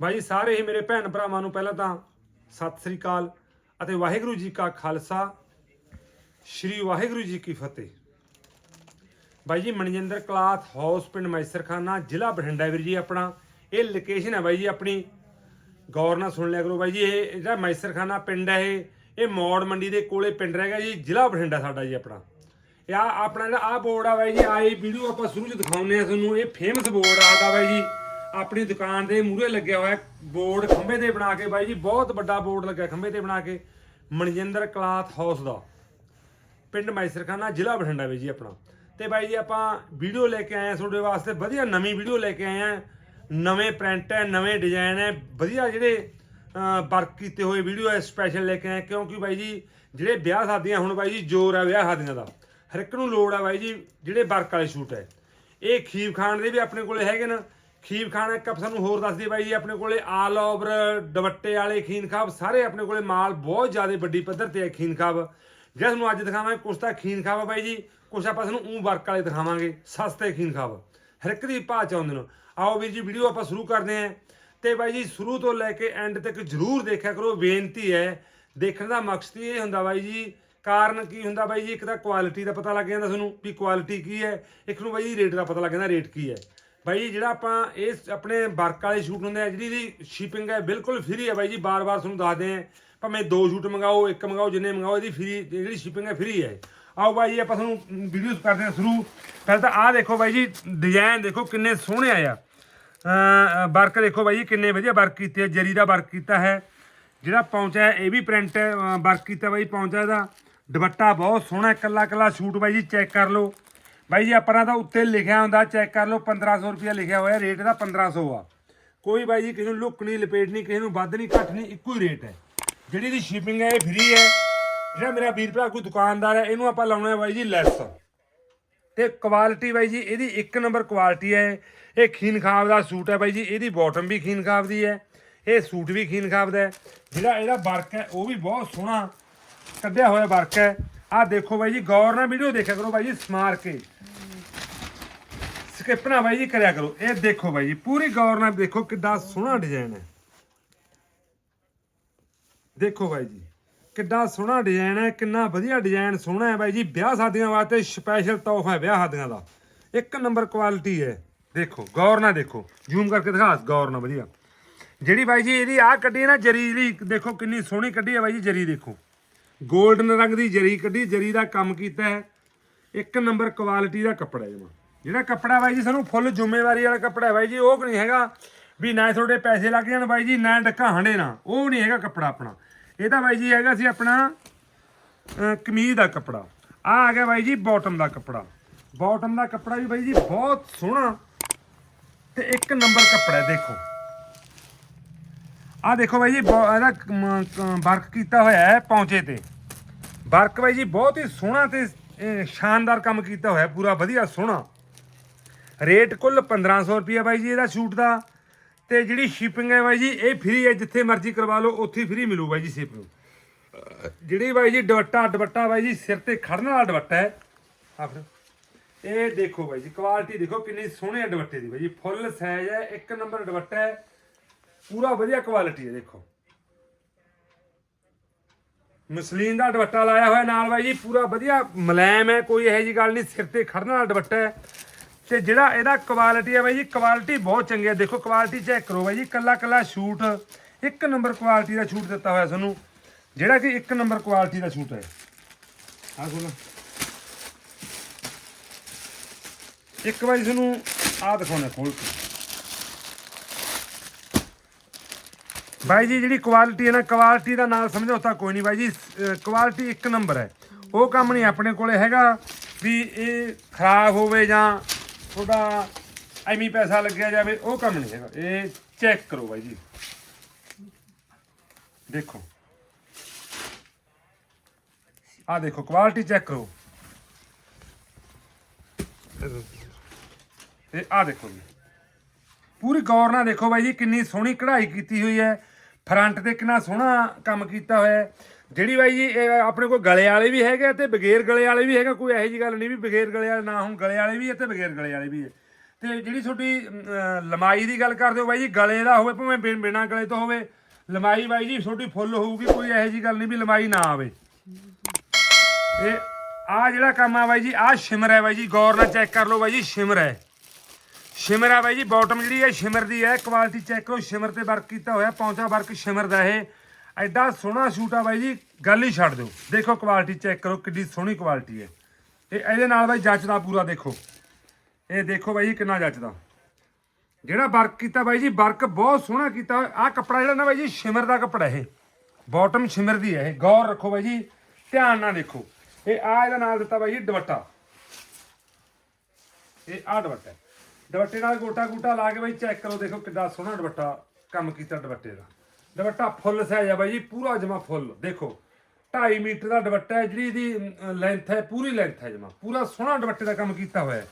ਬਾਈ ਜੀ, ਸਾਰੇ ਹੀ ਮੇਰੇ ਭੈਣ ਭਰਾਵਾਂ ਨੂੰ ਪਹਿਲਾਂ ਤਾਂ ਸਤਿ ਸ੍ਰੀ ਅਕਾਲ ਅਤੇ ਵਾਹਿਗੁਰੂ ਜੀ ਕਾ ਖਾਲਸਾ ਸ੍ਰੀ ਵਾਹਿਗੁਰੂ ਜੀ ਕੀ ਫਤਿਹ। ਬਾਈ ਜੀ ਮਨਜਿੰਦਰ ਕਲਾਥ ਹਾਊਸ ਪਿੰਡ ਮੈਸਰਖਾਨਾ ਜ਼ਿਲ੍ਹਾ ਬਠਿੰਡਾ ਵੀਰ ਜੀ ਆਪਣਾ। ਇਹ ਲੋਕੇਸ਼ਨ ਹੈ ਬਾਈ ਜੀ ਆਪਣੀ। ਗੌਰ ਨਾਲ ਸੁਣ ਲਿਆ ਕਰੋ ਬਾਈ ਜੀ ਇਹ ਜਿਹੜਾ ਮੈਸਰਖਾਨਾ ਪਿੰਡ ਹੈ ਇਹ ਇਹ ਮੌੜ ਮੰਡੀ ਦੇ ਕੋਲੇ ਪਿੰਡ ਰਹਿਗਾ ਜੀ ਜ਼ਿਲ੍ਹਾ ਬਠਿੰਡਾ ਸਾਡਾ ਜੀ ਆਪਣਾ। ਇਹ ਆ ਆਪਣਾ ਜਿਹੜਾ ਆ ਬੋਰਡ ਆ ਬਾਈ ਜੀ ਆਈ ਵੀਡੀਓ ਆਪਾਂ ਸ਼ੁਰੂ ਚ ਦਿਖਾਉਂਦੇ ਆ ਤੁਹਾਨੂੰ ਇਹ ਫੇਮਸ ਬੋਰਡ ਆ ਆਦਾ ਬਾਈ ਜੀ। ਆਪਣੀ ਦੁਕਾਨ ਦੇ ਮੂਹਰੇ ਲੱਗਿਆ ਹੋਇਆ ਬੋਰਡ ਖੰਭੇ ਤੇ ਬਣਾ ਕੇ ਬਾਈ ਜੀ, ਬਹੁਤ ਵੱਡਾ ਬੋਰਡ ਲੱਗਿਆ ਖੰਭੇ ਤੇ ਬਣਾ ਕੇ। ਮਨਜਿੰਦਰ ਕਲਾਥ ਹਾਊਸ ਦਾ। ਪਿੰਡ ਮੈਸਰਖਾਨਾ, ਜ਼ਿਲ੍ਹਾ ਬਠਿੰਡਾ ਵੀ ਜੀ ਆਪਣਾ। ਤੇ ਬਾਈ ਜੀ, ਆਪਾਂ ਵੀਡੀਓ ਲੈ ਕੇ ਆਏ ਆ ਤੁਹਾਡੇ ਵਾਸਤੇ। ਵਧੀਆ ਨਵੀਂ ਵੀਡੀਓ ਲੈ ਕੇ ਆਏ ਆ। ਨਵੇਂ ਪ੍ਰਿੰਟ ਹੈ, ਨਵੇਂ ਡਿਜ਼ਾਈਨ ਹੈ। ਵਧੀਆ ਜਿਹੜੇ ਵਰਕ ਕੀਤੇ ਹੋਏ ਵੀਡੀਓ ਹੈ ਸਪੈਸ਼ਲ ਲੈ ਕੇ ਆਏ ਕਿਉਂਕਿ ਬਾਈ ਜੀ, ਜਿਹੜੇ ਵਿਆਹ ਸ਼ਾਦੀਆਂ, ਹੁਣ ਬਾਈ ਜੀ, ਜ਼ੋਰ ਹੈ ਵਿਆਹ ਸ਼ਾਦੀਆਂ ਦਾ। ਹਰ ਇੱਕ ਨੂੰ ਲੋੜ ਹੈ ਬਾਈ ਜੀ, ਜਿਹੜੇ ਵਰਕ ਵਾਲੇ ਸ਼ੂਟ ਹੈ। ਇਹ ਖੀਬ ਖਾਨ ਦੇ ਵੀ ਆਪਣੇ ਕੋਲੇ ਹੈਗੇ ਨਾ। ਖੀਬ ਖਾਨ ਇੱਕ ਆਪ ਸਾਨੂੰ ਹੋਰ ਦੱਸ ਦਈਏ ਬਾਈ ਜੀ, ਆਪਣੇ ਕੋਲੇ ਆਲ ਓਵਰ ਦੁਪੱਟੇ ਵਾਲੇ ਖੀਨ ਖਾਬ, ਸਾਰੇ ਆਪਣੇ ਕੋਲੇ ਮਾਲ ਬਹੁਤ ਜ਼ਿਆਦਾ ਵੱਡੀ ਪੱਧਰ ਤੇ ਹੈ ਖੀਨ ਖਾਬ। ਜਿਹੜਾ ਤੁਹਾਨੂੰ ਅੱਜ ਦਿਖਾਵਾਂਗੇ ਕੁਛ ਤਾਂ ਖੀਨ ਖਾਬ ਆ ਬਾਈ ਜੀ, ਕੁਛ ਆਪਾਂ ਤੁਹਾਨੂੰ ਊ ਵਰਕ ਵਾਲੇ ਦਿਖਾਵਾਂਗੇ, ਸਸਤੇ ਖੀਨ ਖਾਬ। ਹਰ ਇੱਕ ਦੀ ਭਾਅ ਚਾਹੁੰਦੇ ਨੇ। ਆਓ ਵੀਰ ਜੀ ਵੀਡੀਓ ਆਪਾਂ ਸ਼ੁਰੂ ਕਰਦੇ ਆਂ ਤੇ ਬਾਈ ਜੀ, ਸ਼ੁਰੂ ਤੋਂ ਲੈ ਕੇ ਐਂਡ ਤੱਕ ਜਰੂਰ ਦੇਖਿਆ ਕਰੋ, ਬੇਨਤੀ ਹੈ, ਦੇਖਣ ਦਾ ਮਕਸਦ ਹੀ ਇਹ ਹੁੰਦਾ ਬਾਈ ਜੀ, ਕਾਰਨ ਕੀ ਹੁੰਦਾ ਬਾਈ ਜੀ, ਇੱਕ ਤਾਂ ਕੁਆਲਿਟੀ ਦਾ ਪਤਾ ਲੱਗ ਜਾਂਦਾ ਤੁਹਾਨੂੰ, ਵੀ ਕੁਆਲਿਟੀ ਕੀ ਹੈ, ਇੱਕ ਨੂੰ ਬਾਈ ਜੀ ਰੇਟ ਦਾ ਪਤਾ ਲੱਗ ਜਾਂਦਾ ਰੇਟ ਕੀ ਹੈ। ਬਾਈ ਜੀ, ਜਿਹੜਾ ਆਪਾਂ ਇਹ ਆਪਣੇ ਵਰਕ ਵਾਲੇ ਸ਼ੂਟ ਹੁੰਦੇ ਆ, ਜਿਹੜੀ ਦੀ ਸ਼ਿਪਿੰਗ ਹੈ, ਬਿਲਕੁਲ ਫ੍ਰੀ ਹੈ ਬਾਈ ਜੀ, ਬਾਰ-ਬਾਰ ਤੁਹਾਨੂੰ ਦੱਸਦੇ ਆ ਭਾਵੇਂ ਦੋ ਸ਼ੂਟ ਮੰਗਾਓ, ਇੱਕ ਮੰਗਾਓ, ਜਿੰਨੇ ਮੰਗਾਓ, ਇਹਦੀ ਫ੍ਰੀ ਜਿਹੜੀ ਸ਼ਿਪਿੰਗ ਹੈ ਫ੍ਰੀ ਹੈ। ਆਓ ਬਾਈ ਜੀ, ਆਪਾਂ ਤੁਹਾਨੂੰ ਵੀਡੀਓਜ਼ ਕਰਦੇ ਹਾਂ ਸ਼ੁਰੂ। ਪਹਿਲਾਂ ਤਾਂ ਆਹ ਦੇਖੋ ਬਾਈ ਜੀ ਡਿਜ਼ਾਈਨ ਦੇਖੋ ਕਿੰਨੇ ਸੋਹਣੇ ਆਇਆ ਵਰਕ ਦੇਖੋ ਬਾਈ ਜੀ, ਕਿੰਨੇ ਵਧੀਆ ਵਰਕ ਕੀਤੇ ਆ, ਜਰੀ ਦਾ ਵਰਕ ਕੀਤਾ ਹੈ। ਜਿਹੜਾ ਪੌਂਚਾ ਹੈ, ਇਹ ਵੀ ਪ੍ਰਿੰਟ ਵਰਕ ਕੀਤਾ ਬਾਈ ਪੌਂਚਾ ਇਹਦਾ। ਦੁਪੱਟਾ ਬਹੁਤ ਸੋਹਣਾ ਇਕੱਲਾ ਇਕੱਲਾ ਸ਼ੂਟ ਬਾਈ ਜੀ ਚੈੱਕ ਕਰ ਲਓ। ਬਾਈ ਜੀ ਆਪਣਾ ਤਾਂ ਉੱਤੇ ਲਿਖਿਆ ਹੁੰਦਾ ਚੈੱਕ ਕਰ ਲਓ 1500 ਰੁਪਇਆ ਲਿਖਿਆ ਹੋਇਆ ਰੇਟ ਇਹਦਾ 1500 ਆ। ਕੋਈ ਬਾਈ ਜੀ, ਕਿਸੇ ਨੂੰ ਲੁੱਕ ਨਹੀਂ, ਲਪੇਟ ਨਹੀਂ, ਕਿਸੇ ਨੂੰ ਵੱਧ ਨਹੀਂ, ਘੱਟ ਨਹੀਂ, ਇੱਕੋ ਹੀ ਰੇਟ ਹੈ। ਜਿਹੜੀ ਦੀ ਸ਼ਿਪਿੰਗ ਹੈ, ਇਹ ਫ੍ਰੀ ਹੈ। ਜਿਹੜਾ ਮੇਰਾ ਵੀਰ ਭਰਾ ਕੋਈ ਦੁਕਾਨਦਾਰ ਹੈ, ਇਹਨੂੰ ਆਪਾਂ ਲਾਉਣਾ ਹੈ ਬਾਈ ਜੀ ਲੈਸ ਤੇ ਕੁਆਲਿਟੀ ਬਾਈ ਜੀ, ਇਹਦੀ ਇੱਕ ਨੰਬਰ ਕੁਆਲਿਟੀ ਹੈ। ਇਹ ਖੀਨ ਖਾਬ ਦਾ ਸੂਟ ਹੈ ਬਾਈ ਜੀ, ਇਹਦੀ ਬਾਟਮ ਵੀ ਖੀਨ ਖਾਬ ਦੀ ਹੈ। ਇਹ ਸੂਟ ਵੀ ਖੀਨ ਖਾਬ ਦਾ ਹੈ। ਜਿਹੜਾ ਇਹਦਾ ਵਰਕ ਹੈ, ਉਹ ਵੀ ਬਹੁਤ ਸੋਹਣਾ ਕੱਢਿਆ ਹੋਇਆ ਵਰਕ ਹੈ। ਆਹ ਦੇਖੋ ਬਾਈ ਜੀ, ਗੌਰ ਨਾਲ ਵੀਡੀਓ ਦੇਖਿਆ ਕਰੋ ਬਾਈ ਜੀ, ਸਮਾਰ ਕੇ। ਸਕਿਪ ਨਾ ਬਾਈ ਜੀ ਕਰਿਆ ਕਰੋ। ਇਹ ਦੇਖੋ ਬਾਈ ਜੀ, ਪੂਰੀ ਗੌਰ ਨਾਲ ਦੇਖੋ ਕਿੱਡਾ ਸੋਹਣਾ ਡਿਜ਼ਾਈਨ ਹੈ। ਦੇਖੋ ਬਾਈ ਜੀ, ਕਿੱਡਾ ਸੋਹਣਾ ਡਿਜ਼ਾਈਨ ਹੈ, ਕਿੰਨਾ ਵਧੀਆ ਡਿਜ਼ਾਈਨ ਸੋਹਣਾ ਹੈ ਬਾਈ ਜੀ। ਵਿਆਹ ਸ਼ਾਦੀਆਂ ਵਾਸਤੇ ਸਪੈਸ਼ਲ ਤੋਹਫਾ ਹੈ ਵਿਆਹ ਸ਼ਾਦੀਆਂ ਦਾ। ਇੱਕ ਨੰਬਰ ਕੁਆਲਿਟੀ ਹੈ। ਦੇਖੋ, ਗੌਰ ਨਾਲ ਦੇਖੋ। ਜ਼ੂਮ ਕਰਕੇ ਦਿਖਾ, ਗੌਰ ਨਾਲ ਵਧੀਆ। ਜਿਹੜੀ ਬਾਈ ਜੀ ਇਹਦੀ ਆਹ ਕੱਢੀ ਨਾ, ਜਰੀ ਜਿਹੜੀ ਦੇਖੋ ਕਿੰਨੀ ਸੋਹਣੀ ਕੱਢੀ ਹੈ ਬਾਈ ਜੀ, ਜਰੀ ਦੇਖੋ। 골ਡਨ ਰੰਗ ਦੀ ਜਰੀ ਕੱਢੀ, ਜਰੀ ਦਾ ਕੰਮ ਕੀਤਾ ਹੈ। ਇੱਕ ਨੰਬਰ ਕੁਆਲਿਟੀ ਦਾ ਕੱਪੜਾ ਹੈ ਜਮਾ। ਜਿਹੜਾ ਕੱਪੜਾ ਬਾਈ ਜੀ, ਸਾਨੂੰ ਫੁੱਲ ਜ਼ਿੰਮੇਵਾਰੀ ਵਾਲਾ ਕੱਪੜਾ ਹੈ ਬਾਈ ਜੀ। ਉਹ ਨਹੀਂ ਹੈਗਾ ਵੀ ਨਾ ਤੁਹਾਡੇ ਪੈਸੇ ਲੱਗ ਜਾਣ ਬਾਈ ਜੀ, ਨਾ ਡੱਕਾ ਹੰਡੇ ਨਾ। ਉਹ ਨਹੀਂ ਹੈਗਾ ਕੱਪੜਾ ਆਪਣਾ। ਇਹ ਤਾਂ ਬਾਈ ਜੀ ਹੈਗਾ ਸੀ ਆਪਣਾ ਕਮੀਜ਼ ਦਾ ਕੱਪੜਾ। ਆ ਆ ਗਿਆ ਬਾਈ ਜੀ ਬਾਟਮ ਦਾ ਕੱਪੜਾ। ਬਾਟਮ ਦਾ ਕੱਪੜਾ ਵੀ ਬਾਈ ਜੀ ਬਹੁਤ ਸੋਹਣਾ। ਤੇ ਇੱਕ ਨੰਬਰ ਕੱਪੜਾ ਦੇਖੋ। ਆ ਦੇਖੋ ਬਾਈ ਜੀ ਬ- ਇਹਦਾ ਵਰਕ ਕੀਤਾ ਹੋਇਆ ਹੈ ਪੌਂਚੇ ਤੇ। ਵਰਕ ਬਾਈ ਜੀ ਬਹੁਤ ਹੀ ਸੋਹਣਾ ਤੇ ਇਹ, ਸ਼ਾਨਦਾਰ ਕੰਮ ਕੀਤਾ ਹੋਇਆ ਪੂਰਾ ਵਧੀਆ ਸੋਹਣਾ। ਰੇਟ ਕੁੱਲ 1500 ਰੁਪਏ ਬਾਈ ਜੀ ਇਹਦਾ ਸ਼ੂਟ ਦਾ। ਤੇ ਜਿਹੜੀ ਸ਼ਿਪਿੰਗ ਹੈ ਬਾਈ ਜੀ ਇਹ ਫ੍ਰੀ ਹੈ ਜਿੱਥੇ ਮਰਜ਼ੀ ਕਰਵਾ ਲਓ ਉੱਥੇ ਫ੍ਰੀ ਮਿਲੂ ਬਾਈ ਜੀ ਸ਼ਿਪਿੰਗ ਜਿਹੜੀ ਬਾਈ ਜੀ ਦੁਪੱਟਾ ਦੁਪੱਟਾ ਬਾਈ ਜੀ ਸਿਰ ਤੇ ਖੜਨ ਵਾਲਾ ਦੁਪੱਟਾ ਹੈ। ਆ ਫਿਰ ਇਹ ਦੇਖੋ ਬਾਈ ਜੀ ਕੁਆਲਿਟੀ ਦੇਖੋ ਕਿੰਨੀ ਸੋਹਣੀ ਹੈ ਦੁਪੱਟੇ ਦੀ ਬਾਈ ਜੀ। ਫੁੱਲ ਸਾਈਜ਼ ਹੈ ਇੱਕ ਨੰਬਰ ਦੁਪੱਟਾ ਹੈ। ਪੂਰਾ ਵਧੀਆ ਕੁਆਲਿਟੀ ਹੈ, ਦੇਖੋ। ਮਸਲੀਨ ਦਾ ਦੁਪੱਟਾ ਲਾਇਆ ਹੋਇਆ ਨਾਲ ਬਾਈ ਜੀ, ਪੂਰਾ ਵਧੀਆ ਮਲੈਮ ਹੈ, ਕੋਈ ਇਹੋ ਜੀ ਗੱਲ ਨਹੀਂ, ਸਿਰ ਤੇ ਖੜਨ ਵਾਲਾ ਦੁਪੱਟਾ ਹੈ। ਤੇ ਜਿਹੜਾ ਇਹਦਾ ਕੁਆਲਿਟੀ ਹੈ ਬਾਈ ਜੀ ਕੁਆਲਿਟੀ ਬਹੁਤ ਚੰਗੀ ਹੈ। ਦੇਖੋ ਕੁਆਲਿਟੀ ਚੈੱਕ ਕਰੋ ਬਾਈ ਜੀ, ਕੱਲਾ ਕੱਲਾ ਸ਼ੂਟ ਇੱਕ ਨੰਬਰ ਕੁਆਲਿਟੀ ਦਾ ਸ਼ੂਟ ਦਿੱਤਾ ਹੋਇਆ ਤੁਹਾਨੂੰ। ਜਿਹੜਾ ਕਿ ਇੱਕ ਨੰਬਰ ਕੁਆਲਿਟੀ ਦਾ ਸ਼ੂਟ ਹੈ। ਆਹ ਸੁਣੋ ਇੱਕ ਵਾਰੀ ਤੁਹਾਨੂੰ ਆਹ ਦਿਖਾਉਣਾ ਖੋਲ ਕੇ। ਬਾਈ ਜੀ, ਜਿਹੜੀ ਕੁਆਲਿਟੀ ਹੈ ਨਾ ਕੁਆਲਿਟੀ ਦਾ ਨਾਲ ਸਮਝੌਤਾ ਕੋਈ ਨਹੀਂ। ਬਾਈ ਜੀ ਕੁਆਲਿਟੀ ਇੱਕ ਨੰਬਰ ਹੈ। ਉਹ ਕੰਮ ਨਹੀਂ ਆਪਣੇ ਕੋਲੇ ਹੈਗਾ ਵੀ ਇਹ ਖਰਾਬ ਹੋਵੇ ਜਾਂ ਤੁਹਾਡਾ ਐਵੇਂ ਪੈਸਾ ਲੱਗਿਆ ਜਾਵੇ, ਉਹ ਕੰਮ ਨਹੀਂ ਹੈਗਾ। ਇਹ ਚੈੱਕ ਕਰੋ ਬਾਈ ਜੀ। ਦੇਖੋ। ਆ ਦੇਖੋ ਕੁਆਲਿਟੀ ਚੈੱਕ ਕਰੋ। ਤੇ ਆ ਦੇਖੋ ਜੀ। ਪੂਰੀ ਗੌਰ ਨਾਲ ਦੇਖੋ ਬਾਈ ਜੀ, ਕਿੰਨੀ ਸੋਹਣੀ ਕਢਾਈ ਕੀਤੀ ਹੋਈ ਹੈ। ਫਰੰਟ ਤੇ ਕਿੰਨਾ ਸੋਹਣਾ ਕੰਮ ਕੀਤਾ ਹੋਇਆ ਹੈ। ਜਿਹੜੀ ਬਾਈ ਜੀ ਆਪਣੇ ਕੋਲ ਗਲੇ ਵਾਲੇ ਵੀ ਹੈਗੇ ਤੇ ਬਗੈਰ ਗਲੇ ਵਾਲੇ ਵੀ ਹੈਗਾ ਕੋਈ ਇਹੋ ਜੀ ਗੱਲ ਨਹੀਂ ਵੀ ਬਗੈਰ ਗਲੇ ਵਾਲੇ ਨਾ ਹੋਣ ਗਲੇ ਵਾਲੇ ਵੀ ਹੈ ਤੇ ਬਗੈਰ ਗਲੇ ਵਾਲੇ ਵੀ ਹੈ। ਤੇ ਜਿਹੜੀ ਤੁਹਾਡੀ ਅਮ, ਲੰਮਾਈ ਦੀ ਗੱਲ ਕਰਦੇ ਹੋ ਬਾਈ ਜੀ ਗਲੇ ਦਾ ਹੋਵੇ ਭਾਵੇਂ ਬਿਨ- ਬਿਨਾਂ ਗਲੇ ਤੋਂ ਹੋਵੇ ਲੰਮਾਈ ਬਾਈ ਜੀ ਤੁਹਾਡੀ ਫੁੱਲ ਹੋਊਗੀ ਕੋਈ ਇਹੋ ਜੀ ਗੱਲ ਨਹੀਂ ਵੀ ਲੰਮਾਈ ਨਾ ਆਵੇ। ਇਹ ਆ ਜਿਹੜਾ ਕੰਮ ਆ ਬਾਈ ਜੀ ਆ ਸ਼ਿਮਰ ਹੈ ਬਾਈ ਜੀ ਗੌਰ ਨਾਲ ਚੈੱਕ ਕਰ ਲਓ ਬਾਈ ਜੀ ਸ਼ਿਮਰ ਹੈ। ਸ਼ਿਮਰ ਆ ਬਾਈ ਜੀ ਬਾਟਮ ਜਿਹੜੀ ਹੈ, ਸ਼ਿਮਰ ਦੀ ਹੈ। ਕੁਆਲਿਟੀ ਚੈੱਕ ਕਰੋ, ਸ਼ਿਮਰ ਤੇ ਵਰਕ ਕੀਤਾ ਹੋਇਆ ਪੌਂਚਾ ਵਰਕ ਸ਼ਿਮਰ ਦਾ ਇਹ। ਐਡਾ ਸੋਹਣਾ ਸੂਟ ਆ ਬਾਈ ਜੀ, ਗੱਲ ਹੀ ਛੱਡ ਦਿਓ। ਦੇਖੋ ਕੁਆਲਿਟੀ ਚੈੱਕ ਕਰੋ ਕਿੰਨੀ ਸੋਹਣੀ ਕੁਆਲਿਟੀ ਹੈ। ਇਹ ਇਹਦੇ ਨਾਲ ਬਾਈ ਜੱਚਦਾ ਪੂਰਾ ਦੇਖੋ। ਇਹ ਦੇਖੋ ਬਾਈ ਜੀ ਕਿੰਨਾ ਜੱਚਦਾ ਜਿਹੜਾ ਵਰਕ ਕੀਤਾ ਬਾਈ ਜੀ ਵਰਕ ਬਹੁਤ ਸੋਹਣਾ ਕੀਤਾ ਆ ਕੱਪੜਾ ਜਿਹੜਾ ਨਾ ਬਾਈ ਜੀ, ਸ਼ਿਮਰ ਦਾ ਕੱਪੜਾ ਇਹ। ਬਾਟਮ ਸ਼ਿਮਰ ਦੀ ਹੈ ਇਹ। ਗੌਰ ਰੱਖੋ ਬਾਈ ਜੀ, ਧਿਆਨ ਨਾਲ ਦੇਖੋ। ਇਹ ਆ ਇਹਦਾ ਨਾਲ ਦਿੱਤਾ ਬਾਈ ਜੀ, ਦੁਪੱਟਾ। ਇਹ ਆ ਦੁਪੱਟਾ ਦੁਪੱਟੇ ਨਾਲ ਗੋਟਾ ਗੂਟਾ ਲਾ ਕੇ ਬਾਈ ਚੈੱਕ ਕਰੋ, ਦੇਖੋ ਕਿੱਡਾ ਸੋਹਣਾ ਦੁਪੱਟਾ ਕੰਮ ਕੀਤਾ ਦੁਪੱਟੇ ਦਾ। ਦੁਪੱਟਾ ਫੁੱਲ ਸਾਈਜ਼ ਆ ਬਾਈ ਜੀ, ਪੂਰਾ ਜਮਾ ਫੁੱਲ। ਦੇਖੋ 2.5 ਮੀਟਰ ਦਾ ਦੁਪੱਟਾ ਹੈ, ਜਿਹੜੀ ਇਹਦੀ ਲੈਂਥ ਹੈ, ਪੂਰੀ ਲੈਂਥ ਹੈ ਜਮਾ। ਪੂਰਾ ਸੋਹਣਾ ਦੁਪੱਟੇ ਦਾ ਕੰਮ ਕੀਤਾ ਹੋਇਆ ਹੈ।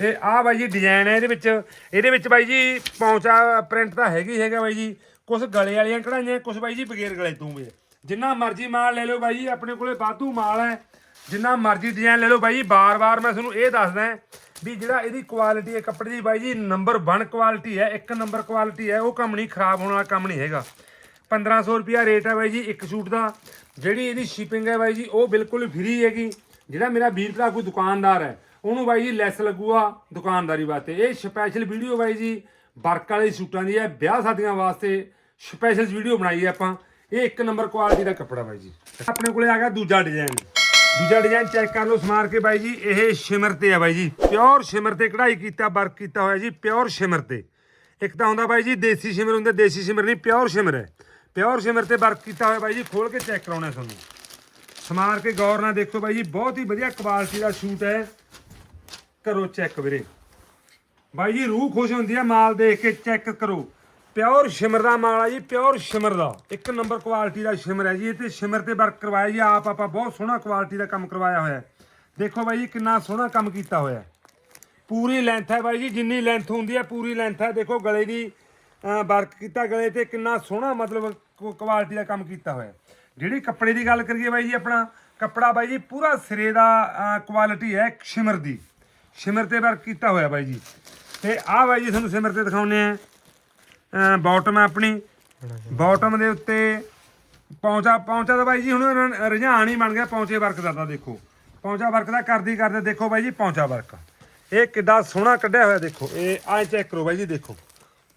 ਇਹ ਆ ਬਾਈ ਜੀ ਡਿਜ਼ਾਈਨ ਹੈ, ਇਹਦੇ ਵਿੱਚ ਇਹਦੇ ਵਿੱਚ ਬਾਈ ਜੀ ਪੌਂਚਾ ਪ੍ਰਿੰਟ ਤਾਂ ਹੈਗੀ ਹੈਗਾ ਬਾਈ ਜੀ। ਕੁਝ ਗਲੇ ਵਾਲੀਆਂ ਕਢਾਈਆਂ ਕੁਝ ਬਾਈ ਜੀ ਬਗੈਰ ਗਲੇ ਤੋਂ ਵੀ। ਜਿੰਨਾ ਮਰਜ਼ੀ ਮਾਲ ਲੈ ਲਓ ਬਾਈ ਜੀ, ਆਪਣੇ ਕੋਲੇ ਵਾਧੂ ਮਾਲ ਹੈ। ਜਿੰਨਾ ਮਰਜ਼ੀ ਡਿਜ਼ਾਈਨ ਲੈ ਲਓ ਬਾਈ ਜੀ ਬਾਰ-ਬਾਰ ਮੈਂ ਤੁਹਾਨੂੰ ਇਹ ਦੱਸਦਾ ਵੀ ਜਿਹੜਾ ਇਹਦੀ ਕੁਆਲਿਟੀ ਹੈ, ਕੱਪੜੇ ਦੀ ਬਾਈ ਜੀ ਨੰਬਰ 1 ਕੁਆਲਿਟੀ ਹੈ, ਇੱਕ ਨੰਬਰ ਕੁਆਲਿਟੀ ਹੈ, ਉਹ ਕੰਮ ਨਹੀਂ, ਖਰਾਬ ਹੋਣ ਵਾਲਾ ਕੰਮ ਨਹੀਂ ਹੈਗਾ। 1500 ਰੁਪਿਆ ਰੇਟ ਹੈ ਬਾਈ ਜੀ, ਇੱਕ ਸੂਟ ਦਾ। ਜਿਹੜੀ ਇਹਦੀ ਸ਼ਿਪਿੰਗ ਹੈ ਬਾਈ ਜੀ, ਉਹ ਬਿਲਕੁਲ ਫ੍ਰੀ ਹੈਗੀ। ਜਿਹੜਾ ਮੇਰਾ ਵੀਰ ਭਰਾ ਕੋਈ ਦੁਕਾਨਦਾਰ ਹੈ, ਉਹਨੂੰ ਬਾਈ ਜੀ ਲੈਸ ਲੱਗੂਗਾ ਦੁਕਾਨਦਾਰੀ ਵਾਸਤੇ। ਇਹ ਸਪੈਸ਼ਲ ਵੀਡੀਓ ਬਾਈ ਜੀ, ਵਰਕ ਵਾਲੇ ਸੂਟਾਂ ਦੀ ਹੈ, ਵਿਆਹ ਸ਼ਾਦੀਆਂ ਵਾਸਤੇ ਸਪੈਸ਼ਲ ਵੀਡੀਓ ਬਣਾਈ ਹੈ ਆਪਾਂ। ਇਹ ਇੱਕ ਨੰਬਰ ਕੁਆਲਿਟੀ ਦਾ ਕੱਪੜਾ ਬਾਈ ਜੀ। ਆਪਣੇ ਕੋਲੇ ਆ ਗਿਆ ਦੂਜਾ ਡਿਜ਼ਾਈਨ ਦੂਜਾ ਡਿਜ਼ਾਈਨ ਚੈੱਕ ਕਰ ਲਓ ਸਮਾਰ ਕੇ ਬਾਈ ਜੀ, ਇਹ ਸ਼ਿਮਰ ਤੇ ਆ ਬਾਈ ਜੀ। ਪਿਓਰ ਸ਼ਿਮਰ ਤੇ ਕਢਾਈ ਕੀਤਾ ਵਰਕ ਕੀਤਾ ਹੋਇਆ ਜੀ ਪਿਓਰ ਸ਼ਿਮਰ ਤੇ। ਇੱਕ ਤਾਂ ਹੁੰਦਾ ਬਾਈ ਜੀ, ਦੇਸੀ ਸ਼ਿਮਰ ਹੁੰਦਾ, ਦੇਸੀ ਸ਼ਿਮਰ ਨਹੀਂ ਪਿਓਰ ਸ਼ਿਮਰ ਹੈ। ਪਿਓਰ ਸ਼ਿਮਰ ਤੇ ਵਰਕ ਕੀਤਾ ਹੋਇਆ ਬਾਈ ਜੀ, ਖੋਲ ਕੇ ਚੈੱਕ ਕਰਾਉਣਾ ਤੁਹਾਨੂੰ। ਸਮਾਰ ਕੇ ਗੌਰ ਨਾਲ ਦੇਖੋ ਬਾਈ ਜੀ, ਬਹੁਤ ਹੀ ਵਧੀਆ ਕੁਆਲਿਟੀ ਦਾ ਸੂਟ ਹੈ। ਕਰੋ ਚੈੱਕ ਵੀਰੇ। ਬਾਈ ਜੀ, ਰੂਹ ਖੁਸ਼ ਹੁੰਦੀ ਹੈ, ਮਾਲ ਦੇਖ ਕੇ ਚੈੱਕ ਕਰੋ। ਪਿਓਰ ਸ਼ਿਮਰ ਦਾ ਮਾਲ ਆ ਜੀ, ਪਿਓਰ ਸ਼ਿਮਰ ਦਾ। ਇੱਕ ਨੰਬਰ ਕੁਆਲਿਟੀ ਦਾ ਸ਼ਿਮਰ ਹੈ ਜੀ, ਇਹ ਤੇ ਸ਼ਿਮਰ ਤੇ ਵਰਕ ਕਰਵਾਇਆ ਜੀ, ਆਪ ਆਪਾਂ ਬਹੁਤ ਸੋਹਣਾ ਕੁਆਲਿਟੀ ਦਾ ਕੰਮ ਕਰਵਾਇਆ ਹੋਇਆ ਦੇਖੋ ਬਾਈ ਜੀ, ਕਿੰਨਾ ਸੋਹਣਾ ਕੰਮ ਕੀਤਾ ਹੋਇਆ ਪੂਰੀ ਲੈਂਥ ਹੈ ਬਾਈ ਜੀ, ਜਿੰਨੀ ਲੈਂਥ ਹੁੰਦੀ ਹੈ, ਪੂਰੀ ਲੈਂਥ ਹੈ। ਦੇਖੋ ਗਲੇ ਦੀ ਵਰਕ ਕੀਤਾ ਗਲੇ ਤੇ ਕਿੰਨਾ ਸੋਹਣਾ ਮਤਲਬ ਕੁਆਲਿਟੀ ਦਾ ਕੰਮ ਕੀਤਾ ਹੋਇਆ ਜਿਹੜੀ ਕੱਪੜੇ ਦੀ ਗੱਲ ਕਰੀਏ ਬਾਈ ਜੀ ਆਪਣਾ, ਕੱਪੜਾ ਬਾਈ ਜੀ ਪੂਰਾ ਸਿਰੇ ਦਾ ਕੁਆਲਿਟੀ ਹੈ ਸ਼ਿਮਰ ਦੀ। ਸ਼ਿਮਰ ਤੇ ਵਰਕ ਕੀਤਾ ਹੋਇਆ ਬਾਈ ਜੀ। ਤੇ ਆਹ ਬਾਈ ਜੀ ਤੁਹਾਨੂੰ ਸ਼ਿਮਰ ਤੇ ਦਿਖਾਉਨੇ ਆ ਬਾਟਮ ਹੈ ਆਪਣੀ। ਬਾਟਮ ਦੇ ਉੱਤੇ ਪੌਂਚਾ ਪੌਂਚਾ ਤਾਂ ਬਾਈ ਜੀ ਹੁਣ ਰ- ਰੁਝਾਨ ਹੀ ਬਣ ਗਿਆ, ਪੌਂਚੇ ਵਰਕ ਦਾ ਤਾਂ ਦੇਖੋ। ਪੌਂਚਾ ਵਰਕ ਦਾ ਕਰਦੀ ਕਰਦੇ ਦੇਖੋ ਬਾਈ ਜੀ, ਪੌਂਚਾ ਵਰਕ। ਇਹ ਕਿੱਡਾ ਸੋਹਣਾ ਕੱਢਿਆ ਹੋਇਆ ਦੇਖੋ। ਇਹ ਆਹ ਚੈੱਕ ਕਰੋ ਬਾਈ ਜੀ, ਦੇਖੋ।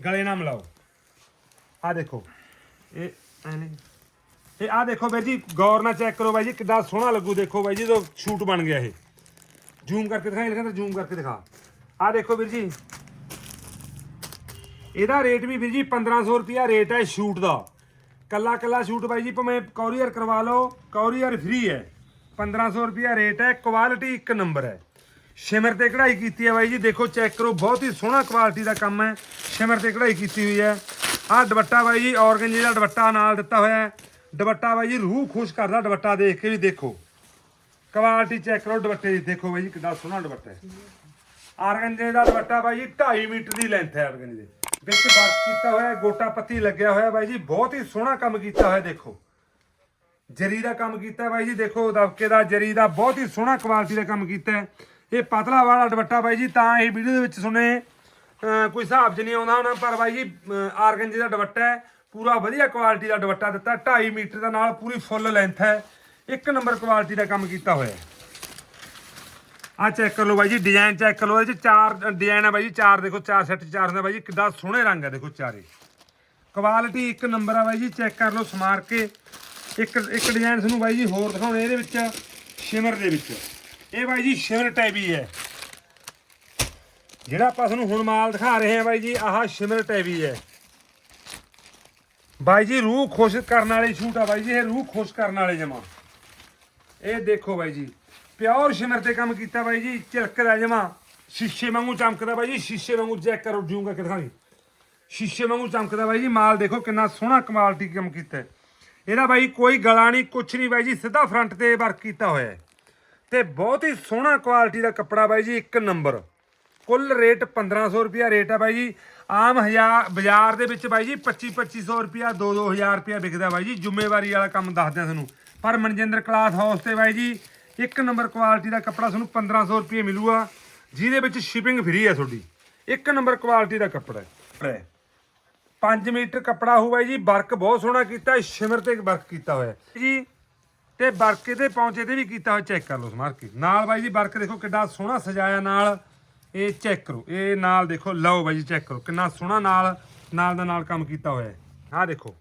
ਗਲੇ ਨਾਲ ਮਿਲਾਓ। ਆਹ ਦੇਖੋ। ਇਹ ਐ ਇਹ ਆਹ ਦੇਖੋ ਬਾਈ ਜੀ, ਗੌਰ ਨਾਲ ਚੈੱਕ ਕਰੋ ਬਾਈ ਜੀ, ਕਿੱਡਾ ਸੋਹਣਾ ਲੱਗੂ ਦੇਖੋ ਬਾਈ ਜੀ, ਜਦੋਂ ਸ਼ੂਟ ਬਣ ਗਿਆ ਇਹ। ਜ਼ੂਮ ਕਰਕੇ ਦਿਖਾ ਲਿਖਿਆ ਜ਼ੂਮ ਕਰਕੇ ਦਿਖਾ। ਆਹ ਦੇਖੋ ਵੀਰ ਜੀ। ਇਹਦਾ ਰੇਟ ਵੀ ਵੀਰ ਜੀ 1500 ਰੁਪਿਆ ਰੇਟ ਹੈ ਸ਼ੂਟ ਦਾ। ਕੱਲਾ ਕੱਲਾ ਸ਼ੂਟ ਬਾਈ ਜੀ, ਭਾਵੇਂ ਕੋਰੀਅਰ ਕਰਵਾ ਲਓ ਕੋਰੀਅਰ ਫ੍ਰੀ ਹੈ। 1500 ਰੁਪਿਆ ਰੇਟ ਹੈ ਕੁਆਲਿਟੀ ਇੱਕ ਨੰਬਰ ਹੈ। ਸ਼ਿਮਰ ਤੇ ਕਢਾਈ ਕੀਤੀ ਹੈ ਬਾਈ ਜੀ, ਦੇਖੋ ਚੈੱਕ ਕਰੋ, ਬਹੁਤ ਹੀ ਸੋਹਣਾ ਕੁਆਲਿਟੀ ਦਾ ਕੰਮ ਹੈ। ਸ਼ਿਮਰ ਤੇ ਕਢਾਈ ਕੀਤੀ ਹੋਈ ਹੈ। ਆਹ ਦੁਪੱਟਾ ਬਾਈ ਜੀ ਔਰਗੰਜੇ ਦਾ ਦੁਪੱਟਾ ਨਾਲ ਦਿੱਤਾ ਹੋਇਆ ਹੈ। ਦੁਪੱਟਾ ਬਾਈ ਜੀ, ਰੂਹ ਖੁਸ਼ ਕਰਦਾ ਦੁਪੱਟਾ ਦੇਖ ਕੇ ਵੀ ਦੇਖੋ। ਕੁਆਲਿਟੀ ਚੈੱਕ ਕਰੋ ਦੁਪੱਟੇ ਦੀ, ਦੇਖੋ ਬਾਈ ਜੀ ਕਿੰਨਾ ਸੋਹਣਾ ਦੁਪੱਟਾ ਹੈ। ਆਰਗੰਜੇ ਦਾ ਦੁਪੱਟਾ ਬਾਈ ਜੀ 2.5 ਮੀਟਰ ਦੀ ਲੈਂਥ ਹੈ ਆਰਗੰਜੇ ਦੇ। ਵਿੱਚ ਵਰਕ ਕੀਤਾ ਹੋਇਆ, ਗੋਟਾ ਪੱਤੀ ਲੱਗਿਆ ਹੋਇਆ ਬਾਈ ਜੀ, ਬਹੁਤ ਹੀ ਸੋਹਣਾ ਕੰਮ ਕੀਤਾ ਹੋਇਆ, ਦੇਖੋ। ਜਰੀ ਦਾ ਕੰਮ ਕੀਤਾ ਬਾਈ ਜੀ, ਦੇਖੋ, ਦਬਕੇ ਦਾ ਜਰੀ ਦਾ ਬਹੁਤ ਹੀ ਸੋਹਣਾ ਕੁਆਲਿਟੀ ਦਾ ਕੰਮ ਕੀਤਾ ਇਹ ਪਤਲਾ ਵਾਲਾ ਦੁਪੱਟਾ ਬਾਈ ਜੀ, ਤਾਂ ਇਹ ਵੀਡੀਓ ਦੇ ਵਿੱਚ ਸੁਣੇ ਕੋਈ ਹਿਸਾਬ 'ਚ ਨਹੀਂ ਆਉਂਦਾ ਹੋਣਾ, ਪਰ ਬਾਈ ਜੀ, ਅਹ ਆਰਗੰਜੇ ਦਾ ਦੁਪੱਟਾ ਹੈ, ਪੂਰਾ ਵਧੀਆ ਕੁਆਲਿਟੀ ਦਾ ਦੁਪੱਟਾ ਦਿੱਤਾ 2.5 ਮੀਟਰ ਦਾ ਨਾਲ ਪੂਰੀ ਫੁੱਲ ਲੈਂਥ ਹੈ, ਇੱਕ ਨੰਬਰ ਕੁਆਲਿਟੀ ਦਾ ਕੰਮ ਕੀਤਾ ਹੋਇਆ ਹੈ। ਆ ਚੈੱਕ ਕਰ ਲਓ ਬਾਈ ਜੀ ਡਿਜ਼ਾਈਨ ਚੈੱਕ ਕਰ ਲਓ ਇਹਦੇ ਚ ਚਾਰ ਡਿਜ਼ਾਈਨ ਆ ਬਾਈ ਜੀ, ਚਾਰ ਦੇਖੋ, ਚਾਰ ਸੈੱਟ ਚਾਰ ਹੁੰਦੇ ਬਾਈ ਜੀ, ਕਿੱਦਾਂ ਸੋਹਣੇ ਰੰਗ ਹੈ ਦੇਖੋ ਚਾਰੇ। ਕੁਆਲਿਟੀ ਇੱਕ ਨੰਬਰ ਆ ਬਾਈ ਜੀ ਚੈੱਕ ਕਰ ਲਓ ਸਮਾਰ ਕੇ। ਇੱਕ ਇੱਕ ਡਿਜ਼ਾਈਨ ਤੁਹਾਨੂੰ ਬਾਈ ਜੀ ਹੋਰ ਦਿਖਾਉਣੇ, ਇਹਦੇ ਵਿੱਚ ਸ਼ਿਮਰ ਦੇ ਵਿੱਚ। ਇਹ ਬਾਈ ਜੀ ਸ਼ਿਮਰ ਟੈਬੀ ਹੈ ਜਿਹੜਾ ਆਪਾਂ ਤੁਹਾਨੂੰ ਹੁਣ ਮਾਲ ਦਿਖਾ ਰਹੇ ਹਾਂ ਬਾਈ ਜੀ, ਆਹ ਸ਼ਿਮਰ ਟੈਬੀ ਹੈ ਬਾਈ ਜੀ, ਰੂਹ ਖੁਸ਼ ਕਰਨ ਵਾਲੇ ਛੂਟ ਆ ਬਾਈ ਜੀ, ਇਹ ਰੂਹ ਖੁਸ਼ ਕਰਨ ਵਾਲੇ ਜਮਾ। ਇਹ ਦੇਖੋ ਬਾਈ ਜੀ ਪਿਓਰ ਸ਼ਿਮਰ ਤੇ ਕੰਮ ਕੀਤਾ ਬਾਈ ਜੀ ਝਲਕਦਾ ਜਮਾ ਸ਼ੀਸ਼ੇ ਵਾਂਗੂ ਚਮਕਦਾ ਬਾਈ ਜੀ, ਸ਼ੀਸ਼ੇ ਵਾਂਗੂ ਚੈੱਕ ਕਰੋ ਜੂਮ ਕਰਕੇ ਦਿਖਾਈ ਸ਼ੀਸ਼ੇ ਵਾਂਗੂ ਚਮਕਦਾ ਬਾਈ ਜੀ, ਮਾਲ ਦੇਖੋ ਕਿੰਨਾ ਸੋਹਣਾ ਕੁਆਲਿਟੀ ਕੰਮ ਕੀਤਾ ਇਹਦਾ ਬਾਈ ਕੋਈ ਗਲਾ ਨਹੀਂ, ਕੁਛ ਨਹੀਂ ਬਾਈ ਜੀ, ਸਿੱਧਾ ਫਰੰਟ ਤੇ ਵਰਕ ਕੀਤਾ ਹੋਇਆ ਹੈ। ਤੇ ਬਹੁਤ ਹੀ ਸੋਹਣਾ ਕੁਆਲਿਟੀ ਦਾ ਕੱਪੜਾ ਬਾਈ ਜੀ, ਇੱਕ ਨੰਬਰ। ਕੁੱਲ ਰੇਟ 1500 ਰੁਪਿਆ ਰੇਟ ਹੈ ਬਾਈ ਜੀ। ਆਮ ਹਜ਼ਾਰ, ਬਾਜ਼ਾਰ ਦੇ ਵਿੱਚ ਬਾਈ ਜੀ 25 2500 ਰੁਪਿਆ 2 2000 ਰੁਪਿਆ ਵਿਕਦਾ ਬਾਈ ਜੀ। ਜ਼ਿੰਮੇਵਾਰੀ ਵਾਲਾ ਕੰਮ ਦੱਸਦੇ ਆ ਤੁਹਾਨੂੰ। ਪਰ ਮਨਜਿੰਦਰ ਕਲਾਸ ਹਾਊਸ ਤੇ ਬਾਈ ਜੀ ਇੱਕ ਨੰਬਰ ਕੁਆਲਿਟੀ ਦਾ ਕੱਪੜਾ ਤੁਹਾਨੂੰ 1500 ਰੁਪਏ ਮਿਲੂਗਾ, ਜਿਹਦੇ ਵਿੱਚ ਸ਼ਿਪਿੰਗ ਫ੍ਰੀ ਹੈ ਤੁਹਾਡੀ। ਇੱਕ ਨੰਬਰ ਕੁਆਲਿਟੀ ਦਾ ਕੱਪੜਾ ਹੈ। 5 ਮੀਟਰ ਕੱਪੜਾ ਹੋਊਗਾ ਜੀ, ਵਰਕ ਬਹੁਤ ਸੋਹਣਾ ਕੀਤਾ, ਸ਼ਿਮਰ ਤੇ ਵਰਕ ਕੀਤਾ ਹੋਇਆ ਜੀ, ਤੇ ਵਰਕੇ 'ਤੇ ਪੌਂਚੇ ਤੇ ਵੀ ਕੀਤਾ ਹੋਇਆ ਚੈੱਕ ਕਰ ਲਓ ਸਮਾਰ ਕੇ ਨਾਲ ਬਾਈ ਜੀ, ਵਰਕ ਦੇਖੋ ਕਿੱਡਾ ਸੋਹਣਾ ਸਜਾਇਆ ਨਾਲ, ਇਹ ਚੈੱਕ ਕਰੋ, ਇਹ ਨਾਲ ਦੇਖੋ, ਲਓ ਬਾਈ ਜੀ ਚੈੱਕ ਕਰੋ, ਕਿੰਨਾ ਸੋਹਣਾ ਨਾਲ ਨਾਲ ਦਾ ਨਾਲ ਕੰਮ ਕੀਤਾ ਹੋਇਆ ਹੈ। ਆਹ ਦੇਖੋ,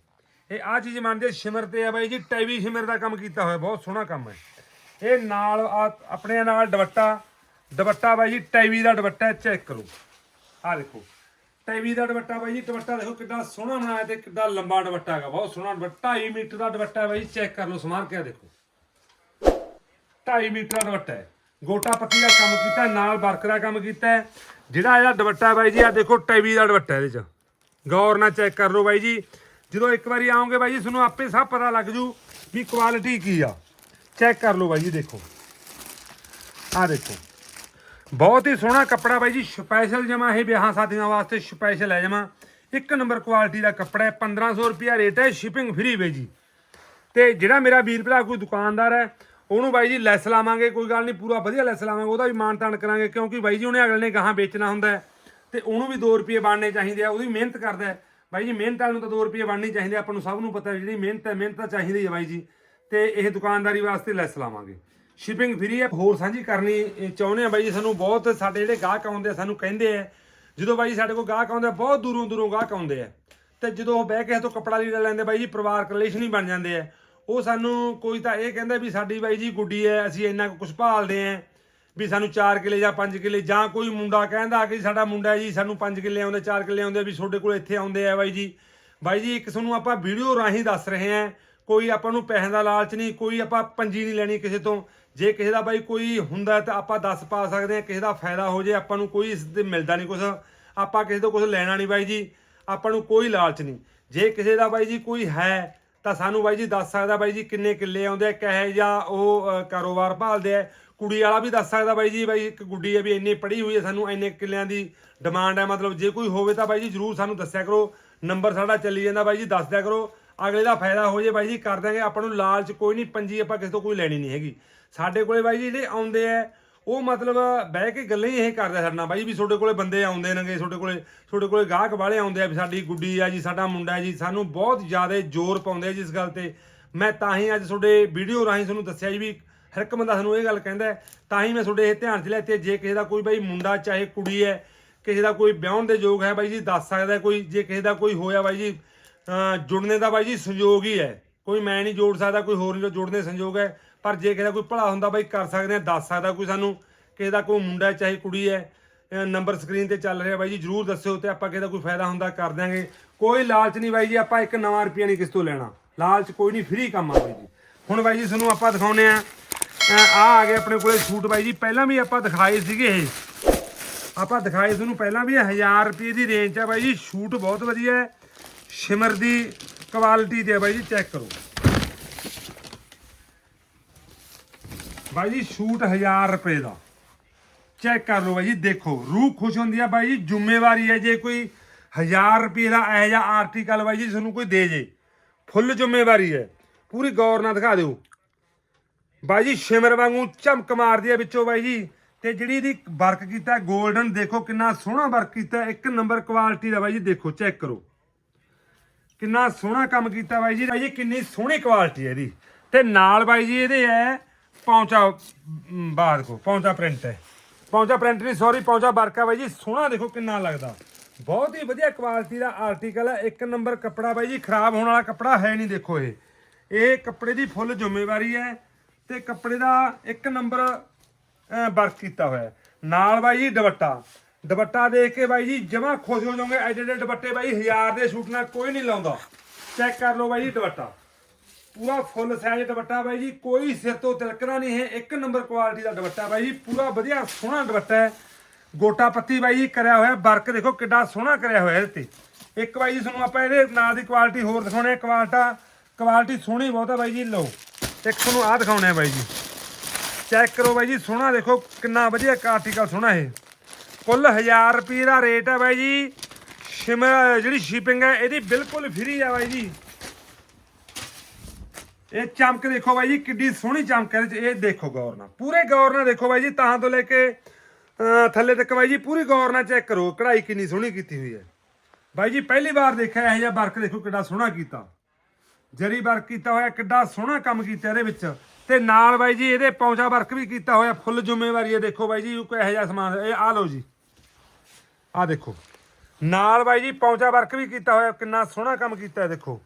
ਇਹ ਆ ਚੀਜ਼ ਮੰਨਦੇ, ਸ਼ਿਮਰ ਤੇ ਆ ਬਾਈ ਜੀ, ਟੈਵੀ ਸ਼ਿਮਰ ਦਾ ਕੰਮ ਕੀਤਾ ਹੋਇਆ, ਬਹੁਤ ਸੋਹਣਾ ਕੰਮ ਹੈ। ਇਹ ਨਾਲ ਆ- ਆਪਣੇ ਨਾਲ ਦੁਪੱਟਾ। ਦੁਪੱਟਾ ਬਾਈ ਜੀ ਟੈਵੀ ਦਾ ਦੁਪੱਟਾ ਚੈੱਕ ਕਰੋ। ਆਹ ਦੇਖੋ। ਟੈਵੀ ਦਾ ਦੁਪੱਟਾ ਬਾਈ ਜੀ ਦੁਪੱਟਾ ਦੇਖੋ ਕਿੱਡਾ ਸੋਹਣਾ ਬਣਾਇਆ ਤੇ ਕਿੰਨਾ ਲੰਬਾ ਦੁਪੱਟਾ ਹੈਗਾ ਬਹੁਤ ਸੋਹਣਾ ਦੁਪੱਟਾ। 2.5 ਮੀਟਰ ਦਾ ਦੁਪੱਟਾ ਹੈ ਬਾਈ ਚੈੱਕ ਕਰ ਲਓ ਸਮਾਰ ਕੇ ਆਹ ਦੇਖੋ। 2.5 ਮੀਟਰ ਦਾ ਦੁਪੱਟਾ ਹੈ। ਗੋਟਾ ਪੱਤੀ ਦਾ ਕੰਮ ਕੀਤਾ ਹੈ, ਨਾਲ ਵਰਕ ਦਾ ਕੰਮ ਕੀਤਾ ਹੈ। ਜਿਹੜਾ ਇਹਦਾ ਦੁਪੱਟਾ ਬਾਈ ਜੀ ਆ ਦੇਖੋ ਟੈਵੀ ਦਾ ਦੁਪੱਟਾ ਇਹਦੇ ਚ। ਗੌਰ ਨਾਲ ਚੈੱਕ ਕਰ ਲਓ ਬਾਈ ਜੀ। ਜਦੋਂ ਇੱਕ ਵਾਰੀ ਆਓਗੇ ਬਾਈ ਜੀ ਤੁਹਾਨੂੰ ਆਪੇ ਸਭ ਪਤਾ ਲੱਗ ਜੂ ਵੀ ਕੁਆਲਿਟੀ ਕੀ ਆ। ਚੈੱਕ ਕਰ ਲਓ ਬਾਈ ਜੀ ਦੇਖੋ। ਆ ਦੇਖੋ। ਬਹੁਤ ਹੀ ਸੋਹਣਾ ਕੱਪੜਾ ਬਾਈ ਜੀ ਸਪੈਸ਼ਲ ਜਮਾ ਇਹ ਵਿਆਹਾਂ ਸ਼ਾਦੀਆਂ ਵਾਸਤੇ ਸਪੈਸ਼ਲ ਹੈ ਜਮਾ। ਇੱਕ ਨੰਬਰ ਕੁਆਲਿਟੀ ਦਾ ਕੱਪੜਾ ਹੈ 1500 ਰੁਪਿਆ ਰੇਟ ਹੈ ਸ਼ਿਪਿੰਗ ਫ੍ਰੀ ਵੇ ਜੀ। ਤੇ ਜਿਹੜਾ ਮੇਰਾ ਵੀਰ ਭਰਾ ਕੋਈ ਦੁਕਾਨਦਾਰ ਹੈ, ਉਹਨੂੰ ਬਾਈ ਜੀ ਲੈਸ ਲਾਵਾਂਗੇ, ਕੋਈ ਗੱਲ ਨਹੀਂ, ਪੂਰਾ ਵਧੀਆ ਲੈਸ ਲਾਵਾਂਗੇ, ਉਹਦਾ ਵੀ ਮਾਣ ਤਾਣ ਕਰਾਂਗੇ, ਕਿਉਂਕਿ ਬਾਈ ਜੀ ਉਹਨੇ ਅਗਲੇ ਨੇ ਗਾਹਾਂ ਵੇਚਣਾ ਹੁੰਦਾ ਹੈ। ਤੇ ਉਹਨੂੰ ਵੀ 2 ਰੁਪਏ ਬਣਨੇ ਚਾਹੀਦੇ ਆ, ਉਹਦੀ ਮਿਹਨਤ ਕਰਦਾ ਹੈ। ਬਾਈ ਜੀ, ਮਿਹਨਤ ਵਾਲੇ ਨੂੰ ਤਾਂ 2 ਰੁਪਏ ਬਣਨੀ ਚਾਹੀਦੇ ਆਪਾਂ ਨੂੰ ਸਭ ਨੂੰ ਪਤਾ ਜਿਹੜੀ ਮਿਹਨਤ ਹੈ, ਮਿਹਨਤ ਤਾਂ ਚਾਹੀਦੀ ਹੈ ਬਾਈ ਜੀ। ਤੇ ਇਹ ਦੁਕਾਨਦਾਰੀ ਵਾਸਤੇ ਲੈਸ ਲਾਵਾਂਗੇ। ਸ਼ਿਪਿੰਗ ਫ੍ਰੀ ਹੈ, ਹੋਰ ਸਾਂਝੀ ਕਰਨੀ ਚਾਹੁੰਦੇ ਆ ਬਾਈ ਜੀ, ਸਾਨੂੰ ਬਹੁਤ ਸਾਡੇ ਜਿਹੜੇ ਗਾਹਕ ਆਉਂਦੇ ਆ, ਸਾਨੂੰ ਕਹਿੰਦੇ ਆ, ਜਦੋਂ ਬਾਈ ਜੀ ਸਾਡੇ ਕੋਲ ਗਾਹਕ ਆਉਂਦੇ ਆ, ਬਹੁਤ ਦੂਰੋਂ ਦੂਰੋਂ ਗਾਹਕ ਆਉਂਦੇ ਆ। ਤੇ ਜਦੋਂ ਉਹ ਬਹਿ ਕੇ ਤੋਂ ਕੱਪੜਾ ਲੀੜਾ ਲੈਂਦੇ ਬਾਈ ਜੀ, ਪਰਿਵਾਰਕ ਰਿਲੇਸ਼ਨ ਹੀ ਬਣ ਜਾਂਦੇ ਆ। ਉਹ ਸਾਨੂੰ ਕੋਈ ਤਾਂ ਇਹ ਕਹਿੰਦਾ ਵੀ ਸਾਡੀ ਬਾਈ ਜੀ ਗੁੱਡੀ ਹੈ, ਅਸੀਂ ਇੰਨਾ ਕੁਝ ਭਾਲਦੇ ਆ, ਵੀ ਸਾਨੂੰ 4 ਕਿੱਲੇ ਜਾਂ 5 ਕਿੱਲੇ, ਜਾਂ ਕੋਈ ਮੁੰਡਾ ਕਹਿੰਦਾ ਕਿ ਸਾਡਾ ਮੁੰਡਾ ਜੀ, ਸਾਨੂੰ 5 ਕਿੱਲੇ ਆਉਂਦੇ 4 ਕਿੱਲੇ ਆਉਂਦੇ ਵੀ ਤੁਹਾਡੇ ਕੋਲ ਇੱਥੇ ਆਉਂਦੇ ਆ ਬਾਈ ਜੀ। ਬਾਈ ਜੀ, ਇੱਕ ਤੁਹਾਨੂੰ ਆਪਾਂ ਵੀਡੀਓ ਰਾਹੀਂ ਦੱਸ ਰਹੇ ਆ ਕੋਈ ਆਪਾਂ ਨੂੰ ਪੈਸੇ ਦਾ ਲਾਲਚ ਨਹੀਂ, ਕੋਈ ਆਪਾਂ ਪੰਜੀ ਨਹੀਂ ਲੈਣੀ ਕਿਸੇ ਤੋਂ। ਜੇ ਕਿਸੇ ਦਾ ਬਾਈ ਕੋਈ ਹੁੰਦਾ ਤਾਂ ਆਪਾਂ ਦੱਸ ਪਾ ਸਕਦੇ ਆ ਕਿਸੇ ਦਾ ਫਾਇਦਾ ਹੋ ਜੇ ਆਪਾਂ ਨੂੰ ਕੋਈ ਇਸ ਤੇ ਮਿਲਦਾ ਨਹੀਂ ਕੁਝ ਆਪਾਂ ਕਿਸੇ ਤੋਂ ਕੁਝ ਲੈਣਾ ਨਹੀਂ ਬਾਈ ਜੀ, ਆਪਾਂ ਨੂੰ ਕੋਈ ਲਾਲਚ ਨਹੀਂ। ਜੇ ਕਿਸੇ ਦਾ ਬਾਈ ਜੀ ਕੋਈ ਹੈ, ਤਾਂ ਸਾਨੂੰ ਬਾਈ ਜੀ ਦੱਸ ਸਕਦਾ ਬਾਈ ਜੀ ਕਿੰਨੇ ਕਿੱਲੇ ਆਉਂਦੇ ਆ, ਕਹੇ ਜਾਂ ਉਹ ਕਾਰੋਬਾਰ ਭਾਲਦੇ ਆ। ਕੁੜੀ ਵਾਲਾ ਵੀ ਦੱਸ ਸਕਦਾ ਬਾਈ ਜੀ, ਬਾਈ ਇੱਕ ਗੁੱਡੀ ਹੈ ਵੀ ਇੰਨੀ ਪੜ੍ਹੀ ਹੋਈ ਹੈ ਸਾਨੂੰ, ਇੰਨੇ ਕਿੱਲਿਆਂ ਦੀ ਡਿਮਾਂਡ ਹੈ ਮਤਲਬ ਜੇ ਕੋਈ ਹੋਵੇ ਤਾਂ ਬਾਈ ਜੀ ਜਰੂਰ ਸਾਨੂੰ ਦੱਸਿਆ ਕਰੋ। ਨੰਬਰ ਸਾਡਾ ਚੱਲੀ ਜਾਂਦਾ ਬਾਈ ਜੀ, ਦੱਸ ਦਿਆ ਕਰੋ। ਅਗਲੇ ਦਾ ਫਾਇਦਾ ਹੋ ਜੇ ਬਾਈ ਜੀ, ਕਰ ਦਾਂਗੇ ਆਪਾਂ ਨੂੰ ਲਾਲਚ ਕੋਈ ਨਹੀਂ, ਪੰਜੀ ਆਪਾਂ ਕਿਸੇ ਤੋਂ ਕੋਈ ਲੈਣੀ ਨਹੀਂ ਹੈਗੀ। ਸਾਡੇ ਕੋਲੇ ਬਾਈ ਜੀ ਜਿਹੜੇ ਆਉਂਦੇ ਆ ਉਹ ਮਤਲਬ ਬਹਿ ਕੇ ਗੱਲਾਂ ਹੀ ਇਹ ਕਰਦੇ ਸਾਡੇ ਨਾਲ। ਬਾਈ ਵੀ ਤੁਹਾਡੇ ਕੋਲੇ ਬੰਦੇ ਆਉਂਦੇ ਨੇਗੇ, ਤੁਹਾਡੇ ਕੋਲੇ ਤੁਹਾਡੇ ਕੋਲੇ ਗਾਹਕ ਵਾਲੇ ਆਉਂਦੇ ਆ ਵੀ ਸਾਡੀ ਗੁੱਡੀ ਆ ਜੀ, ਸਾਡਾ ਮੁੰਡਾ ਜੀ, ਸਾਨੂੰ ਬਹੁਤ ਜ਼ਿਆਦਾ ਜ਼ੋਰ ਪਾਉਂਦੇ ਆ ਜੀ ਇਸ ਗੱਲ ਤੇ। ਮੈਂ ਤਾਂ ਹੀ ਅੱਜ ਤੁਹਾਡੇ ਵੀਡੀਓ ਰਾਹੀਂ ਤੁਹਾਨੂੰ ਦੱਸਿਆ ਜੀ ਵੀ ਹਰ ਇੱਕ ਬੰਦਾ ਸਾਨੂੰ ਇਹ ਗੱਲ ਕਹਿੰਦਾ, ਤਾਂ ਹੀ ਮੈਂ ਤੁਹਾਡੇ ਇਹ ਧਿਆਨ 'ਚ ਲਿਆ ਤੇ ਜੇ ਕਿਸੇ ਦਾ ਕੋਈ ਬਾਈ ਮੁੰਡਾ ਚਾਹੇ ਕੁੜੀ ਹੈ ਕਿਸੇ ਦਾ ਕੋਈ ਵਿਆਹਣ ਦੇ ਯੋਗ ਹੈ ਬਾਈ ਜੀ, ਦੱਸ ਸਕਦਾ ਕੋਈ, ਜੇ ਕਿਸੇ ਦਾ ਕੋਈ ਹੋਇਆ ਬਾਈ ਜੀ ਜੁੜਨੇ ਦਾ ਬਾਈ ਜੀ ਸੰਯੋਗ ਹੀ ਹੈ। ਕੋਈ ਮੈਂ ਨਹੀਂ ਜੋੜ ਸਕਦਾ, ਕੋਈ ਹੋਰ ਨਹੀਂ ਜੋੜਨੇ ਸੰਯੋਗ ਹੈ। ਪਰ ਜੇ ਕਿਸੇ ਦਾ ਕੋਈ ਭਲਾ ਹੁੰਦਾ ਬਾਈ, ਕਰ ਸਕਦੇ ਆ ਦੱਸ ਸਕਦਾ ਕੋਈ ਸਾਨੂੰ। ਕਿਸੇ ਦਾ ਕੋਈ ਮੁੰਡਾ ਚਾਹੇ ਕੁੜੀ ਹੈ ਨੰਬਰ ਸਕਰੀਨ ਤੇ ਚੱਲ ਰਿਹਾ ਬਾਈ ਜੀ, ਜਰੂਰ ਦੱਸਿਓ ਤੇ ਆਪਾਂ ਕਿਸੇ ਦਾ ਕੋਈ ਫਾਇਦਾ ਹੁੰਦਾ ਕਰ ਦਿਆਂਗੇ। ਕੋਈ ਲਾਲਚ ਨਹੀਂ ਬਾਈ ਜੀ, ਆਪਾਂ ਇੱਕ ਨਵਾਂ ਰੁਪਿਆ ਨਹੀਂ ਕਿਸ ਤੋਂ ਲੈਣਾ। ਲਾਲਚ ਕੋਈ ਨਹੀਂ ਫ੍ਰੀ ਕੰਮ ਆ ਬਾਈ ਜੀ। ਹੁਣ ਬਾਈ ਜੀ ਤੁਹਾਨੂੰ ਆਪਾਂ ਦਿਖਾਉਨੇ ਆ ਆ ਆ ਗਏ ਆਪਣੇ ਕੋਲੇ ਸੂਟ ਬਾਈ ਜੀ। ਪਹਿਲਾਂ ਵੀ ਆਪਾਂ ਦਿਖਾਏ ਸੀਗੇ ਇਹ। ਆਪਾਂ ਦਿਖਾਏ ਤੁਹਾਨੂੰ ਪਹਿਲਾਂ ਵੀ 1000 ਰੁਪਏ ਦੀ ਰੇਂਜ ਆ ਬਾਈ ਜੀ। ਸ਼ੂਟ ਬਹੁਤ ਵਧੀਆ ਹੈ। ਸ਼ਿਮਰ ਦੀ ਕੁਆਲਿਟੀ ਦੇ ਬਾਈ ਜੀ ਚੈੱਕ ਕਰੋ। ਬਾਈ ਜੀ ਸ਼ੂਟ 1000 ਰੁਪਏ ਦਾ। ਚੈੱਕ ਕਰ ਲਓ ਬਾਈ ਜੀ, ਦੇਖੋ, ਰੂਹ ਖੁਸ਼ ਹੁੰਦੀ ਆ ਬਾਈ ਜੀ, ਜ਼ਿੰਮੇਵਾਰੀ ਹੈ ਜੇ ਕੋਈ 1000 ਰੁਪਏ ਦਾ ਇਹੋ ਜਿਹਾ ਆਰਟੀਕਲ ਬਾਈ ਜੀ ਤੁਹਾਨੂੰ ਕੋਈ ਦੇ ਜੇ। ਫੁੱਲ ਜ਼ਿੰਮੇਵਾਰੀ ਹੈ। ਪੂਰੀ ਗੌਰ ਨਾਲ ਦਿਖਾ ਦਿਓ। ਬਾਈ ਜੀ, ਸ਼ਿਮਰ ਵਾਂਗੂ ਚਮਕ ਮਾਰਦੀ ਹੈ ਵਿੱਚੋਂ ਬਾਈ ਜੀ। ਤੇ ਜਿਹੜੀ ਇਹਦੀ ਵਰਕ ਕੀਤਾ 골ਡਨ ਦੇਖੋ ਕਿੰਨਾ ਸੋਹਣਾ ਵਰਕ ਕੀਤਾ, ਇੱਕ ਨੰਬਰ ਕੁਆਲਿਟੀ ਦਾ ਬਾਈ ਜੀ, ਦੇਖੋ ਚੈੱਕ ਕਰੋ। ਕਿੰਨਾ ਸੋਹਣਾ ਕੰਮ ਕੀਤਾ ਬਾਈ ਜੀ। ਬਾਈ ਜੀ ਕਿੰਨੀ ਸੋਹਣੀ ਕੁਆਲਿਟੀ ਹੈ ਇਹਦੀ। ਤੇ ਨਾਲ ਬਾਈ ਜੀ ਇਹਦੇ ਹੈ ਪੌਂਚਾ ਅਮ, ਬਾਹਰ ਕੋ ਪੌਂਚਾ ਪ੍ਰਿੰਟ ਹੈ। ਪੌਂਚਾ ਪ੍ਰਿੰਟ ਨਹੀਂ ਸੌਰੀ ਪੌਂਚਾ ਵਰਕ ਹੈ ਬਾਈ ਜੀ ਸੋਹਣਾ ਦੇਖੋ ਕਿੰਨਾ ਲੱਗਦਾ। ਬਹੁਤ ਹੀ ਵਧੀਆ ਕੁਆਲਿਟੀ ਦਾ ਆਰਟੀਕਲ ਹੈ। ਇੱਕ ਨੰਬਰ ਕੱਪੜਾ ਬਾਈ ਜੀ ਖਰਾਬ ਹੋਣ ਵਾਲਾ ਕੱਪੜਾ ਹੈ ਨਹੀਂ ਦੇਖੋ ਇਹ। ਇਹ ਕੱਪੜੇ ਦੀ ਫੁੱਲ ਜ਼ਿੰਮੇਵਾਰੀ ਹੈ ਤੇ ਕੱਪੜੇ ਦਾ ਇੱਕ ਨੰਬਰ ਵਰਕ ਕੀਤਾ ਹੋਇਆ ਨਾਲ ਬਾਈ ਜੀ ਦੁਪੱਟਾ। ਦੁਪੱਟਾ ਦੇਖ ਕੇ ਬਾਈ ਜੀ ਜਮਾ ਖੁਸ਼ ਹੋ ਜਾਓਗੇ, ਐਡੇ ਐਡੇ ਦੁਪੱਟੇ ਬਾਈ, ਹਜ਼ਾਰ ਦੇ ਸੂਟ ਨਾਲ ਕੋਈ ਨਹੀਂ ਲਾਉਂਦਾ। ਚੈੱਕ ਕਰ ਲਓ ਬਾਈ ਜੀ ਦੁਪੱਟਾ। ਪੂਰਾ ਫੁੱਲ ਸਾਈਜ਼ ਦੁਪੱਟਾ ਬਾਈ ਜੀ, ਕੋਈ ਸਿਰ ਤੋਂ ਤਿਲਕਣਾ ਨਹੀਂ ਹੈ, ਇੱਕ ਨੰਬਰ ਕੁਆਲਿਟੀ ਦਾ ਦੁਪੱਟਾ ਬਾਈ ਜੀ, ਪੂਰਾ ਵਧੀਆ ਸੋਹਣਾ ਦੁਪੱਟਾ ਹੈ। ਗੋਟਾ ਪੱਤੀ ਬਾਈ ਜੀ ਕਰਿਆ ਹੋਇਆ, ਵਰਕ ਦੇਖੋ ਕਿੱਡਾ ਸੋਹਣਾ ਕਰਿਆ ਹੋਇਆ ਇਹਦੇ ਤੇ। ਇੱਕ ਬਾਈ ਜੀ ਤੁਹਾਨੂੰ ਆਪਾਂ ਇਹਦੇ ਨਾਲ ਦੀ ਕੁਆਲਿਟੀ ਹੋਰ ਦਿਖਾਉਣੇ ਆ ਕੁਆਲਟਾ ਕੁਆਲਿਟੀ ਸੋਹਣੀ ਬਹੁਤ ਆ ਬਾਈ ਜੀ, ਲਓ। ਇੱਕ ਤੁਹਾਨੂੰ ਆਹ ਦਿਖਾਉਣੇ ਆ ਬਾਈ ਜੀ। ਚੈੱਕ ਕਰੋ ਬਾਈ ਜੀ, ਸੋਹਣਾ ਦੇਖੋ, ਕਿੰਨਾ ਵਧੀਆ ਆਰਟੀਕਲ ਸੋਹਣਾ ਇਹ। ਕੁੱਲ 1000 ਰੁਪਏ ਦਾ ਰੇਟ ਹੈ ਬਾਈ ਜੀ। ਸ਼ਿਮ, ਜਿਹੜੀ ਸ਼ਿਪਿੰਗ ਹੈ, ਇਹਦੀ ਬਿਲਕੁਲ ਫ੍ਰੀ ਆ ਬਾਈ ਜੀ। ਇਹ ਚਮਕ ਦੇਖੋ ਬਾਈ ਜੀ, ਕਿੱਡੀ ਸੋਹਣੀ ਚਮਕ ਹੈ। ਇਹਦੇ ਚ ਇਹ ਦੇਖੋ ਗੌਰ ਨਾਲ। ਪੂਰੇ ਗੌਰ ਨਾਲ ਦੇਖੋ ਬਾਈ ਜੀ, ਤਾਂ ਤੋਂ ਲੈ ਕੇ, ਅਹ, ਥੱਲੇ ਤੱਕ ਬਾਈ ਜੀ, ਪੂਰੀ ਗੌਰ ਨਾਲ ਚੈੱਕ ਕਰੋ, ਕਢਾਈ ਕਿੰਨੀ ਸੋਹਣੀ ਕੀਤੀ ਹੋਈ ਹੈ। ਬਾਈ ਜੀ, ਪਹਿਲੀ ਵਾਰ ਦੇਖਿਆ, ਇਹ ਜਿਹਾ ਵਰਕ ਦੇਖੋ ਕਿੱਡਾ ਸੋਹਣਾ ਕੀਤਾ। ਜਰੀ ਵਰਕ ਕੀਤਾ ਹੋਇਆ, ਕਿੱਡਾ ਸੋਹਣਾ ਕੰਮ ਕੀਤਾ ਇਹਦੇ ਵਿੱਚ। ਤੇ ਨਾਲ ਬਾਈ ਜੀ, ਇਹਦੇ ਪੌਂਚਾ ਵਰਕ ਵੀ ਕੀਤਾ ਹੋਇਆ, ਫੁੱਲ ਜ਼ਿੰਮੇਵਾਰੀ ਹੈ ਦੇਖੋ ਬਾਈ ਜੀ ਕੋਈ ਇਹੋ ਜਿਹਾ ਸਮਾਨ, ਇਹ ਆ ਲਓ ਜੀ। ਆ ਦੇਖੋ। ਨਾਲ ਬਾਈ ਜੀ ਪੌਂਚਾ ਵਰਕ ਵੀ ਕੀਤਾ ਹੋਇਆ, ਕਿੰਨਾ ਸੋਹਣਾ ਕੰਮ ਕੀਤਾ ਹੈ, ਦੇਖੋ।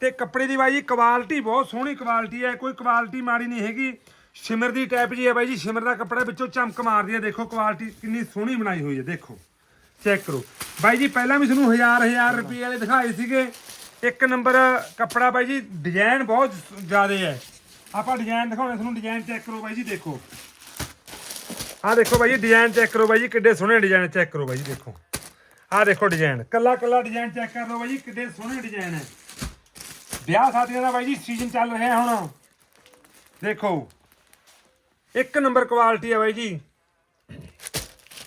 ਤੇ ਕੱਪੜੇ ਦੀ ਬਾਈ ਜੀ ਕੁਆਲਿਟੀ ਬਹੁਤ ਸੋਹਣੀ ਕੁਆਲਿਟੀ ਹੈ, ਕੋਈ ਕੁਆਲਿਟੀ ਮਾੜੀ ਨਹੀਂ ਹੈਗੀ। ਸ਼ਿਮਰ ਦੀ ਟਾਈਪ ਜੀ ਹੈ ਬਾਈ ਜੀ, ਸ਼ਿਮਰ ਦਾ ਕੱਪੜਾ ਵਿੱਚੋਂ ਚਮਕ ਮਾਰਦੀ ਹੈ, ਦੇਖੋ ਕੁਆਲਿਟੀ ਕਿੰਨੀ ਸੋਹਣੀ ਬਣਾਈ ਹੋਈ ਹੈ, ਦੇਖੋ। ਚੈੱਕ ਕਰੋ। ਬਾਈ ਜੀ ਪਹਿਲਾਂ ਵੀ ਤੁਹਾਨੂੰ ਹਜ਼ਾਰ ਹਜ਼ਾਰ ਰੁਪਏ ਵਾਲੇ ਦਿਖਾਏ ਸੀਗੇ। ਇੱਕ ਨੰਬਰ ਕੱਪੜਾ ਬਾਈ ਜੀ ਡਿਜ਼ਾਈਨ ਬਹੁਤ ਜ਼ਿਆਦਾ ਹੈ। ਆਪਾਂ ਡਿਜ਼ਾਈਨ ਦਿਖਾਉਣੇ, ਤੁਹਾਨੂੰ ਡਿਜ਼ਾਈਨ ਚੈੱਕ ਕਰੋ ਬਾਈ ਜੀ, ਦੇਖੋ। ਆਹ ਦੇਖੋ ਬਾਈ ਜੀ ਡਿਜ਼ਾਈਨ ਚੈੱਕ ਕਰੋ ਬਾਈ ਜੀ, ਕਿੱਡੇ ਸੋਹਣੇ ਡਿਜ਼ਾਈਨ ਚੈੱਕ ਕਰੋ ਬਾਈ ਜੀ, ਦੇਖੋ। ਆਹ ਦੇਖੋ ਡਿਜ਼ਾਈਨ ਕੱਲਾ ਕੱਲਾ ਡਿਜ਼ਾਈਨ ਚੈੱਕ ਕਰ ਲਓ ਬਾਈ ਜੀ, ਕਿੱਡੇ ਸੋਹਣੇ ਡਿਜ਼ਾਈਨ ਹੈ ਵਿਆਹ ਸ਼ਾਦੀਆਂ ਦਾ ਬਾਈ ਜੀ ਸੀਜ਼ਨ ਚੱਲ ਰਿਹਾ ਹੁਣ। ਦੇਖੋ, ਇੱਕ ਨੰਬਰ ਕੁਆਲਿਟੀ ਹੈ ਬਾਈ ਜੀ।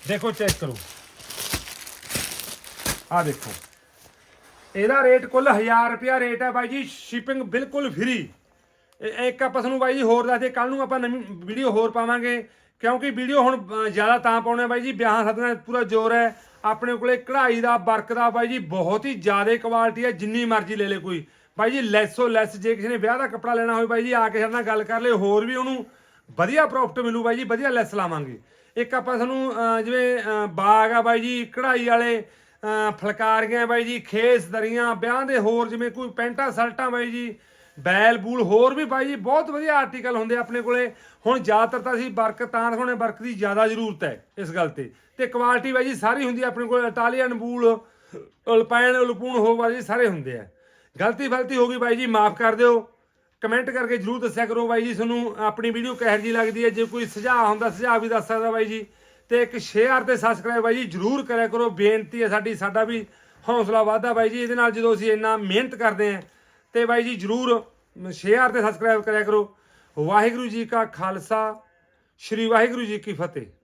ਦੇਖੋ ਚੈੱਕ ਕਰੋ। ਆ ਦੇਖੋ। ਇਹਦਾ ਰੇਟ ਕੁੱਲ 1000 ਰੁਪਿਆ ਰੇਟ ਹੈ ਬਾਈ ਜੀ ਸ਼ਿਪਿੰਗ ਬਿਲਕੁਲ ਫ੍ਰੀ ਇੱਕ ਆਪਾਂ ਤੁਹਾਨੂੰ ਬਾਈ ਜੀ ਹੋਰ ਦੱਸਦੇ ਕੱਲ ਨੂੰ ਆਪਾਂ ਨਵੀਂ ਵੀਡੀਓ ਹੋਰ ਪਾਵਾਂਗੇ। ਕਿਉਂਕਿ ਵੀਡੀਓ ਹੁਣ ਜ਼ਿਆਦਾ ਤਾਂ ਪਾਉਣੇ ਆ ਬਾਈ ਜੀ ਵਿਆਹਾਂ ਸਾਦੀਆਂ ਪੂਰਾ ਜ਼ੋਰ ਹੈ। ਆਪਣੇ ਕੋਲੇ ਕਢਾਈ ਦਾ ਵਰਕ ਦਾ ਬਾਈ ਜੀ ਬਹੁਤ ਹੀ ਜ਼ਿਆਦਾ ਕੁਆਲਿਟੀ ਹੈ ਜਿੰਨੀ ਮਰਜ਼ੀ ਲੈ ਲੇ ਕੋਈ। ਬਾਈ ਜੀ ਲੈਸੋ ਲੈਸ ਜੇ ਕਿਸੇ ਨੇ ਵਿਆਹ ਦਾ ਕੱਪੜਾ ਲੈਣਾ ਹੋਵੇ ਬਾਈ ਜੀ ਆ ਕੇ ਸਾਡੇ ਨਾਲ ਗੱਲ ਕਰ ਲਿਓ ਹੋਰ ਵੀ ਉਹਨੂੰ ਵਧੀਆ ਪ੍ਰੋਫਿਟ ਮਿਲੂ ਬਾਈ ਜੀ ਵਧੀਆ ਲੈਸ ਲਾਵਾਂਗੇ। ਇੱਕ ਆਪਾਂ ਸਾਨੂੰ ਜਿਵੇਂ ਬਾਗ ਆ ਬਾਈ ਜੀ ਕਢਾਈ ਵਾਲੇ ਅ, ਫਲਕਾਰੀਆਂ ਬਾਈ ਜੀ ਖੇਸ ਦਰੀਆਂ ਵਿਆਹ ਦੇ ਹੋਰ ਜਿਵੇਂ ਕੋਈ ਪੈਂਟਾਂ ਸ਼ਰਟਾਂ ਬਾਈ ਜੀ ਬੈਲ ਬੂਲ ਹੋਰ ਵੀ ਬਾਈ ਜੀ ਬਹੁਤ ਵਧੀਆ ਆਰਟੀਕਲ ਹੁੰਦੇ ਆਪਣੇ ਕੋਲੇ। ਹੁਣ ਜ਼ਿਆਦਾਤਰ ਤਾਂ ਅਸੀਂ ਵਰਕ ਤਾਂ ਦਿਖਾਉਣੇ ਵਰਕ ਦੀ ਜ਼ਿਆਦਾ ਜ਼ਰੂਰਤ ਹੈ ਇਸ ਗੱਲ ਤੇ। ਤੇ ਕੁਆਲਿਟੀ ਬਾਈ ਜੀ ਸਾਰੀ ਹੁੰਦੀ ਆਪਣੇ ਕੋਲ ਇਟਾਲੀਅਨ ਬੂਲ ਅਲਪਾਈਨ ਅਲਪੂਨ ਹੋ ਬਾਈ ਜੀ ਸਾਰੇ ਹੁੰਦੇ ਆ। ਗਲਤੀ ਫਲਤੀ ਹੋ ਗਈ ਬਾਈ ਜੀ, ਮਾਫ ਕਰ ਦਿਓ। ਕਮੈਂਟ ਕਰਕੇ ਜਰੂਰ ਦੱਸਿਆ ਕਰੋ ਬਾਈ ਜੀ ਤੁਹਾਨੂੰ, ਆਪਣੀ ਵੀਡੀਓ ਕਿਹੋ ਜਿਹੀ ਲੱਗਦੀ ਹੈ, ਜੇ ਕੋਈ ਸੁਝਾਅ ਹੁੰਦਾ, ਸੁਝਾਅ ਵੀ ਦੱਸ ਸਕਦਾ ਬਾਈ ਜੀ। ਤੇ ਇੱਕ ਸ਼ੇਅਰ ਤੇ ਸਬਸਕ੍ਰਾਈਬ ਬਾਈ ਜੀ ਜਰੂਰ ਕਰਿਆ ਕਰੋ, ਬੇਨਤੀ ਹੈ ਸਾਡੀ, ਸਾਡਾ ਵੀ ਹੌਸਲਾ ਵਾਧਾ ਬਾਈ ਜੀ, ਇਹਦੇ ਨਾਲ ਜਦੋਂ ਅਸੀਂ ਇੰਨਾ ਮਿਹਨਤ ਕਰਦੇ ਆਂ ਤੇ ਬਾਈ ਜੀ ਜਰੂਰ ਸ਼ੇਅਰ ਤੇ ਸਬਸਕ੍ਰਾਈਬ ਕਰਿਆ ਕਰੋ। ਵਾਹਿਗੁਰੂ ਜੀ ਕਾ ਖਾਲਸਾ, ਸ੍ਰੀ ਵਾਹਿਗੁਰੂ ਜੀ ਕੀ ਫਤਿਹ।